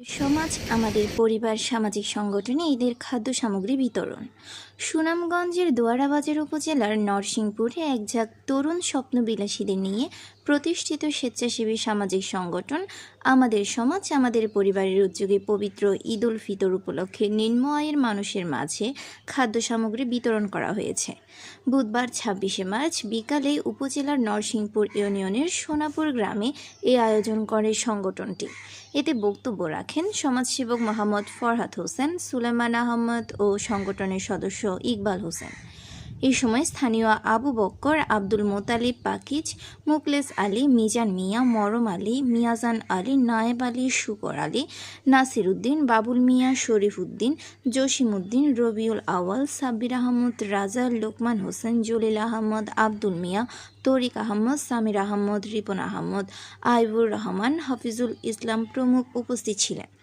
সমাজ, আমাদের পরিবার, সামাজিক সংগঠনে ঈদের খাদ্য সামগ্রী বিতরণ। সুনামগঞ্জের দোয়ারাবাজার উপজেলার নরসিংপুরে একঝাঁক তরুণ স্বপ্নবিলাসীদের নিয়ে প্রতিষ্ঠিত স্বেচ্ছাসেবী সামাজিক সংগঠন আমাদের সমাজ, আমাদের পরিবারের উদ্যোগে পবিত্র ঈদ উল ফিতর উপলক্ষে নিম্ন আয়ের মানুষের মাঝে খাদ্য সামগ্রী বিতরণ করা হয়েছে। বুধবার ছাব্বিশে মার্চ বিকালে উপজেলার নরসিংপুর ইউনিয়নের সোনাপুর গ্রামে এ আয়োজন করে সংগঠনটি। এতে বক্তব্য রাখেন সমাজসেবক মোহাম্মদ ফরহাদ হোসেন, সুলেমান আহমদ ও সংগঠনের সদস্য ইকবাল হোসেন। এই সময় স্থানীয় আবু বক্কর, আব্দুল মোতালিব পাকিজ, মুকলেস আলী, মিজান মিয়া, মরম আলী, মিয়াজান আলী, নায়েব আলী, শুকর আলী, নাসির উদ্দিন, বাবুল মিয়া, শরীফ উদ্দিন, জসিম উদ্দিন, রবিউল আওয়াল সাব্বির আহমদ, রাজা লোকমান হোসেন, জলিল আহমদ, আব্দুল মিয়া, তরিক আহমদ, সামির আহমদ, রিপন আহমদ, আইবুর রহমান, হাফিজুল ইসলাম প্রমুখ উপস্থিত ছিলেন।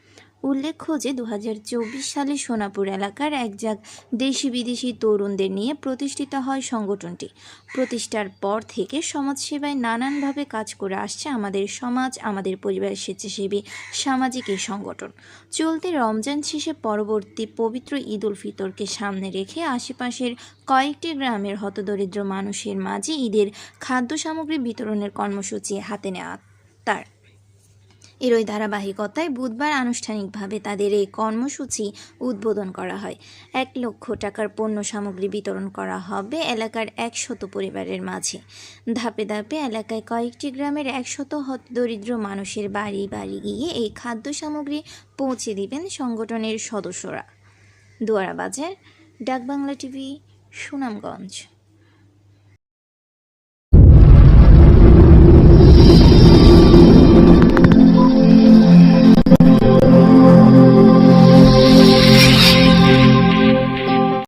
উল্লেখ্য যে দু হাজার চব্বিশ সালে সোনাপুর এলাকার একজাক দেশি বিদেশি তরুণদের নিয়ে প্রতিষ্ঠিত হয় সংগঠনটি। প্রতিষ্ঠার পর থেকে সমাজসেবায় নানানভাবে কাজ করে আসছে আমাদের সমাজ, আমাদের পরিবার স্বেচ্ছাসেবী, সামাজিক এই সংগঠন। চলতি রমজান শেষে পরবর্তী পবিত্র ঈদ উল ফিতরকে সামনে রেখে আশেপাশের কয়েকটি গ্রামের হতদরিদ্র মানুষের মাঝে ঈদের খাদ্য সামগ্রী বিতরণের কর্মসূচি হাতে নেওয়া তার। এরই ধারাবাহিকতায় বুধবার আনুষ্ঠানিকভাবে তাদের এই কর্মসূচি উদ্বোধন করা হয়। এক লক্ষ টাকার পণ্য সামগ্রী বিতরণ করা হবে এলাকার একশত পরিবারের মাঝে। ধাপে ধাপে এলাকায় কয়েকটি গ্রামের একশত দরিদ্র মানুষের বাড়ি বাড়ি গিয়ে এই খাদ্য সামগ্রী পৌঁছে দিবেন সংগঠনের সদস্যরা। দুয়ারা বাজার, ডাকবাংলা টিভি, সুনামগঞ্জ।